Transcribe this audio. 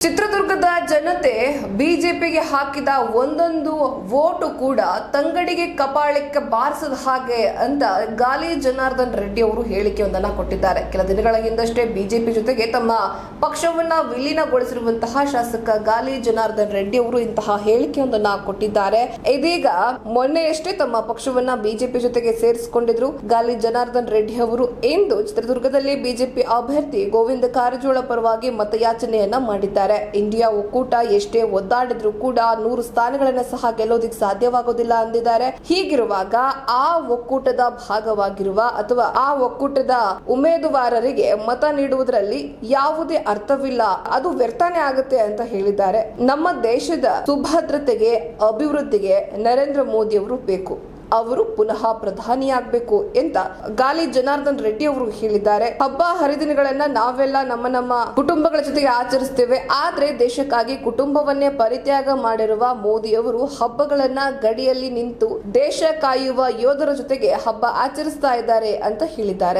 ചിത്രദുർഗ ಚಿತ್ರದುರ್ಗದ ಜನತೆ ಬಿಜೆಪಿಗೆ ಹಾಕಿದ ಒಂದೊಂದು ವೋಟು ಕೂಡ ತಂಗಡಿಗೆ ಕಪಾಳಕ್ಕೆ ಬಾರಿಸದ ಹಾಗೆ ಅಂತ ಗಾಲಿ ಜನಾರ್ದನ್ ರೆಡ್ಡಿ ಅವರು ಹೇಳಿಕೆಯೊಂದನ್ನ ಕೊಟ್ಟಿದ್ದಾರೆ. ಕೆಲ ದಿನಗಳ ಹಿಂದಷ್ಟೇ ಬಿಜೆಪಿ ಜೊತೆಗೆ ತಮ್ಮ ಪಕ್ಷವನ್ನ ವಿಲೀನಗೊಳಿಸಿರುವಂತಹ ಶಾಸಕ ಗಾಲಿ ಜನಾರ್ದನ್ ರೆಡ್ಡಿ ಅವರು ಇಂತಹ ಹೇಳಿಕೆಯೊಂದನ್ನ ಕೊಟ್ಟಿದ್ದಾರೆ. ಇದೀಗ ಮೊನ್ನೆಯಷ್ಟೇ ತಮ್ಮ ಪಕ್ಷವನ್ನ ಬಿಜೆಪಿ ಜೊತೆಗೆ ಸೇರಿಸಿಕೊಂಡಿದ್ರು ಗಾಲಿ ಜನಾರ್ದನ್ ರೆಡ್ಡಿ ಅವರು. ಇಂದು ಚಿತ್ರದುರ್ಗದಲ್ಲಿ ಬಿಜೆಪಿ ಅಭ್ಯರ್ಥಿ ಗೋವಿಂದ ಕಾರಜೋಳ ಪರವಾಗಿ ಮತಯಾಚನೆಯನ್ನ ಮಾಡಿದ್ದಾರೆ. ಇಂಡಿಯಾ ಒಕ್ಕೂಟ ಎಷ್ಟೇ ಒದ್ದಾಡಿದ್ರು ಕೂಡ ನೂರು ಸ್ಥಾನಗಳನ್ನ ಸಹ ಗೆಲ್ಲೋದಿಕ್ ಸಾಧ್ಯವಾಗೋದಿಲ್ಲ ಅಂದಿದ್ದಾರೆ. ಹೀಗಿರುವಾಗ ಆ ಒಕ್ಕೂಟದ ಭಾಗವಾಗಿರುವ ಅಥವಾ ಆ ಒಕ್ಕೂಟದ ಉಮೇದುವಾರರಿಗೆ ಮತ ನೀಡುವುದರಲ್ಲಿ ಯಾವುದೇ ಅರ್ಥವಿಲ್ಲ. ಅದು ವ್ಯರ್ಥನೆ ಆಗುತ್ತೆ ಅಂತ ಹೇಳಿದ್ದಾರೆ. ನಮ್ಮ ದೇಶದ ಸುಭದ್ರತೆಗೆ, ಅಭಿವೃದ್ಧಿಗೆ ನರೇಂದ್ರ ಮೋದಿ ಅವರು ಬೇಕು. ಅವರು ಪುನಃ ಪ್ರಧಾನಿಯಾಗಬೇಕು ಅಂತ ಗಾಲಿ ಜನಾರ್ದನ್ ರೆಡ್ಡಿ ಅವರು ಹೇಳಿದ್ದಾರೆ. ಹಬ್ಬ ಹರಿದಿನಗಳನ್ನ ನಾವೆಲ್ಲ ನಮ್ಮ ನಮ್ಮ ಕುಟುಂಬಗಳ ಜೊತೆಗೆ ಆಚರಿಸ್ತೇವೆ. ಆದ್ರೆ ದೇಶಕ್ಕಾಗಿ ಕುಟುಂಬವನ್ನೇ ಪರಿತ್ಯಾಗ ಮಾಡಿರುವ ಮೋದಿ ಅವರು ಹಬ್ಬಗಳನ್ನ ಗಡಿಯಲ್ಲಿ ನಿಂತು ದೇಶ ಕಾಯುವ ಯೋಧರ ಜೊತೆಗೆ ಹಬ್ಬ ಆಚರಿಸ್ತಾ ಇದ್ದಾರೆ ಅಂತ ಹೇಳಿದ್ದಾರೆ.